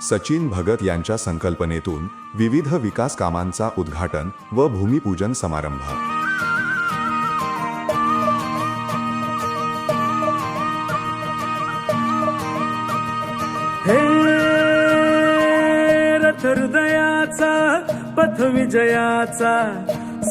सचिन भगत यांच्या संकल्पनेतून विविध विकास कामांचा उद्घाटन व भूमिपूजन समारंभ. हे रथ हृदयाचा पथ विजयाचा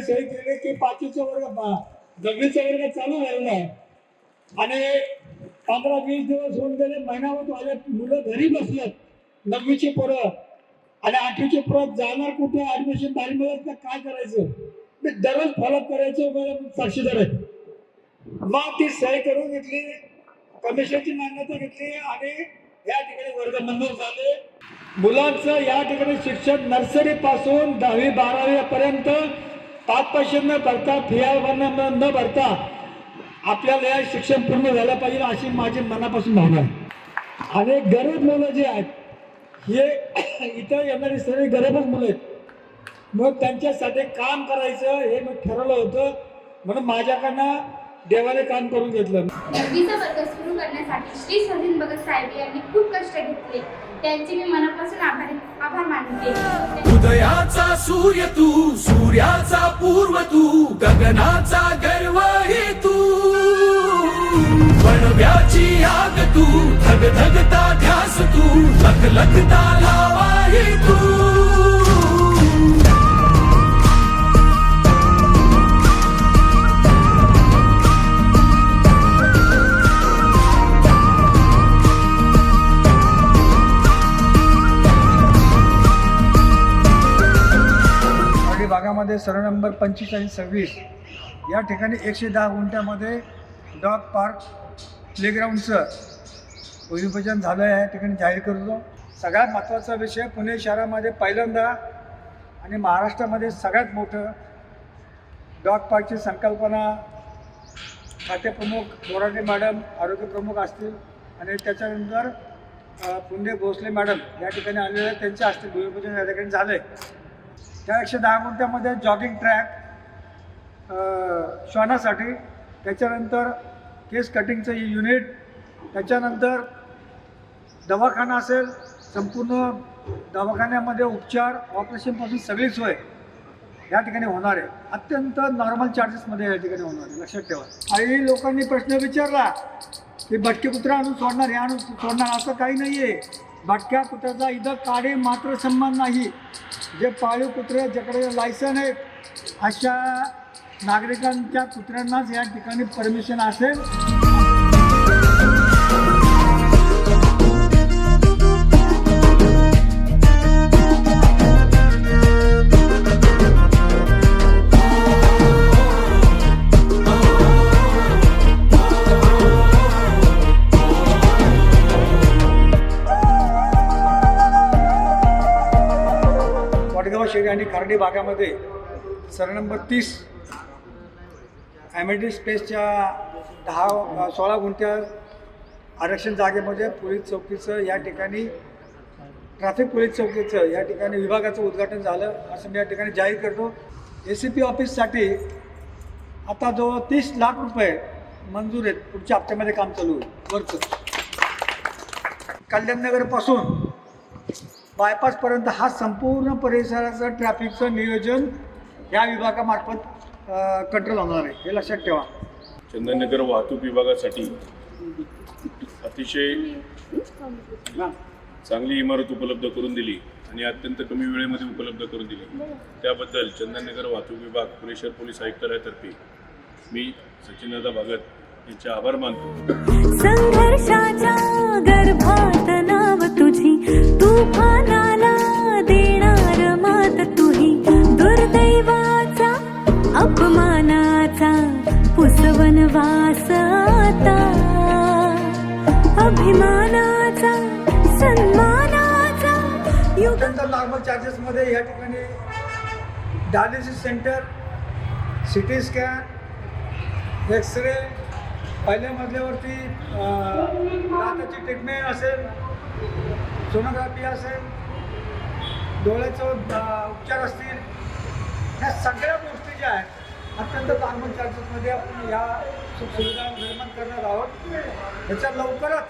सगळे सामान्य केले की पाचवीचा वर्ग दहावीचा वर्ग चालू झालेला आहे आणि पंधरा वीस दिवस होऊन गेले महिनाभर माझ्या मुलं घरी बसलेत नववीची पोरं. आणि आठवीची पोरं जाणार कुठे ऍडमिशन झाली मिळत तर काय करायचं? मी दररोज फॉलोअप करायचो मला साक्षीदार आहे मग ती सही करून घेतली कमिशनची मान्यता घेतली आणि या ठिकाणी वर्ग मंजूर झाले. मुलांचं या ठिकाणी शिक्षण नर्सरी पासून दहावी बारावी पर्यंत पाच पैसे न भरता फिया न न भरता आपल्याला हे शिक्षण पूर्ण झालं पाहिजे अशी माझी मनापासून भावना आहे. आणि गरीब मुलं जी आहेत हे इथं येणारी सगळी गरीबच मुलं आहेत. मग त्यांच्यासाठी काम करायचं हे मी ठरवलं होतं. म्हणून माझ्याकडनं देवाने काम करून घेतलं. दहावीचा वर्ग सुरू करण्यासाठी श्री सचिन भगत साहेब यांनी खूप कष्ट घेतले. त्यांचे मी मनापासून आभार आभार मानते. उदयाचा सूर्य तू सूर्याचा पूर्व तू गगनाचा गर्व हे तू. वणव्याची आग तू धग धगता ध्यास तू लख लखता लावा हे तू. वाडी सर्व नंबर पंचवीस आणि सव्वीस. या ठिकाणी एकशे दहा गुंठ्यामध्ये डॉग पार्क प्लेग्राऊंडचं भूमिपूजन झालं आहे या ठिकाणी जाहीर करतो. सगळ्यात महत्त्वाचा विषय पुणे शहरामध्ये पहिल्यांदा आणि महाराष्ट्रामध्ये सगळ्यात मोठं डॉग पार्कची संकल्पना खातेप्रमुख बोराटे मॅडम आरोग्य प्रमुख असतील आणि त्याच्यानंतर पुणे पुंडे भोसले मॅडम या ठिकाणी आलेले त्यांच्या हस्ते भूमिपूजन या ठिकाणी झालं आहे त्या एकशे दहा गुंठ्यामध्ये जॉगिंग ट्रॅक श्वानासाठी. त्याच्यानंतर केस कटिंगचं युनिट त्याच्यानंतर दवाखाना असेल संपूर्ण दवाखान्यामध्ये उपचार ऑपरेशनपासून सगळी सोय या ठिकाणी होणार आहे. अत्यंत नॉर्मल चार्जेसमध्ये या ठिकाणी होणार आहे. लक्षात ठेवा. काही लोकांनी प्रश्न विचारला की भटके कुत्रा आणून सोडणार हे आणून सोडणार असं काही नाही आहे भटक्या कुत्र्याचा इथं काडे मात्र सन्मान नाही. जे पाळीव कुत्रे ज्याकडे लायसन आहे अशा नागरिकांच्या कुत्र्यांनाच या ठिकाणी परमिशन असेल. वडगाव आणि खार्डी भागामध्ये सर नंबर तीस ॲमेडी स्पेसच्या दहा सोळा गुंठ्या आरक्षण जागेमध्ये पोलीस चौकीचं या ठिकाणी ट्रॅफिक पोलीस चौकीचं या ठिकाणी विभागाचं उद्घाटन झालं. असं मी या ठिकाणी जाहीर करतो. ए सी पी ऑफिससाठी आता जो तीस लाख रुपये मंजूर आहेत. पुढच्या हप्त्यामध्ये काम चालू आहे वरचं. कल्याणनगरपासून बायपासपर्यंत हा संपूर्ण परिसराचं ट्रॅफिकचं नियोजन या विभागामार्फत कंट्रोल होणार आहे. हे लक्षात ठेवा. चंदननगर वाहतूक विभागासाठी अतिशय चांगली इमारत उपलब्ध करून दिली आणि अत्यंत कमी वेळेमध्ये उपलब्ध करून दिली. त्याबद्दल चंदननगर वाहतूक विभाग पुणे शहर पोलीस आयुक्तालयातर्फे मी सचिनदादा भगत यांचे आभार मानतो. संघर्षाच्या गर्भात नाव तुझी. तुफानाला अभिमानाचा सन्मानाचा नॉर्मल चार्जेसमध्ये या ठिकाणी dialysis centre CT scan X ray पहिल्या मजल्यावरती दाताची ट्रीटमेंट असेल सोनोग्राफी असेल डोळ्याचं उपचार असतील ह्या सगळ्या गोष्टी ज्या आहेत अत्यंत नॉर्मल चार्जेसमध्ये आपण या सुखसुविधा निर्माण करणार आहोत. याच्या लवकरच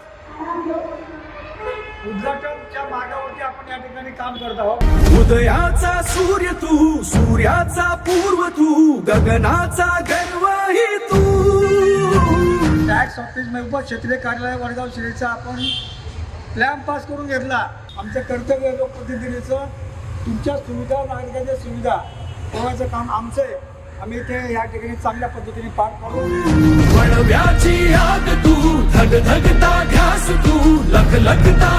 उद्घाटनच्या मार्गावरती आपण या ठिकाणी काम करत आहोत. उदयाचा सूर्य तू सूर्याचा पूर्व तू गगनाचा गर्व ही तू टॅक्स ऑफिस मेहबूबा क्षेत्रीय कार्यालय वडगाव शिरेचा आपण प्लॅन पास करून घेतला. आमचं कर्तव्य लोकप्रतिनिधीचं तुमच्या सुविधा नागरिकांच्या सुविधा ठेवायचं काम आमचं आहे आम्ही ते या ठिकाणी चांगल्या पद्धतीने पार पाडू. वळव्याची आग तू धग धगता घास तू लख लखता